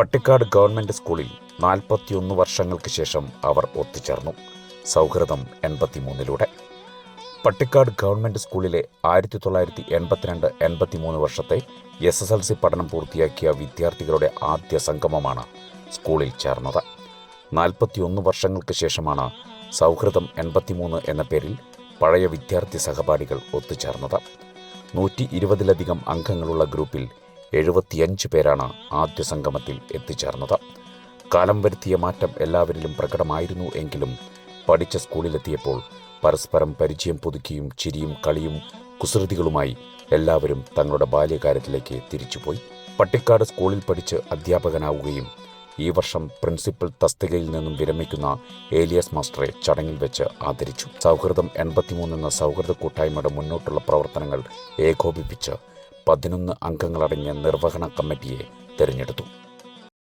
Pattikkad government സ്കൂളിൽ നാൽപ്പത്തിയൊന്ന് വർഷങ്ങൾക്ക് ശേഷം അവർ ഒത്തുചേർന്നു. സൗഹൃദം എൺപത്തിമൂന്നിലൂടെ. പട്ടിക്കാട് ഗവൺമെന്റ് സ്കൂളിലെ ആയിരത്തി തൊള്ളായിരത്തി എൺപത്തിരണ്ട് എൺപത്തിമൂന്ന് വർഷത്തെ എസ് എസ് എൽ സി പഠനം പൂർത്തിയാക്കിയ വിദ്യാർത്ഥികളുടെ ആദ്യ സംഗമമാണ് സ്കൂളിൽ ചേർന്നത്. നാൽപ്പത്തിയൊന്ന് വർഷങ്ങൾക്ക് ശേഷമാണ് സൗഹൃദം എൺപത്തിമൂന്ന് എന്ന പേരിൽ പഴയ വിദ്യാർത്ഥി സഹപാഠികൾ ഒത്തുചേർന്നത്. നൂറ്റി ഇരുപതിലധികം അംഗങ്ങളുള്ള ഗ്രൂപ്പിൽ എഴുപത്തിയഞ്ച് പേരാണ് ആദ്യ സംഗമത്തിൽ എത്തിച്ചേർന്നത്. കാലം വരുത്തിയ മാറ്റം എല്ലാവരിലും പ്രകടമായിരുന്നു എങ്കിലും പഠിച്ച സ്കൂളിലെത്തിയപ്പോൾ പരസ്പരം പരിചയം പുതുക്കിയും ചിരിയും കളിയും കുസൃതികളുമായി എല്ലാവരും തങ്ങളുടെ ബാല്യകാലത്തിലേക്ക് തിരിച്ചുപോയി. പട്ടിക്കാട് സ്കൂളിൽ പഠിച്ച് അധ്യാപകനാവുകയും ഈ വർഷം പ്രിൻസിപ്പൽ തസ്തികയിൽ നിന്നും വിരമിക്കുന്ന ഏലിയസ് മാസ്റ്ററെ ചടങ്ങിൽ വെച്ച് ആദരിച്ചു. സൗഹൃദം എൺപത്തിമൂന്ന് എന്ന സൗഹൃദ കൂട്ടായ്മയുടെ മുന്നോട്ടുള്ള പ്രവർത്തനങ്ങൾ ഏകോപിപ്പിച്ച് പതിനൊന്ന് അംഗങ്ങളടങ്ങിയ നിർവഹണ കമ്മിറ്റിയെ തെരഞ്ഞെടുത്തു.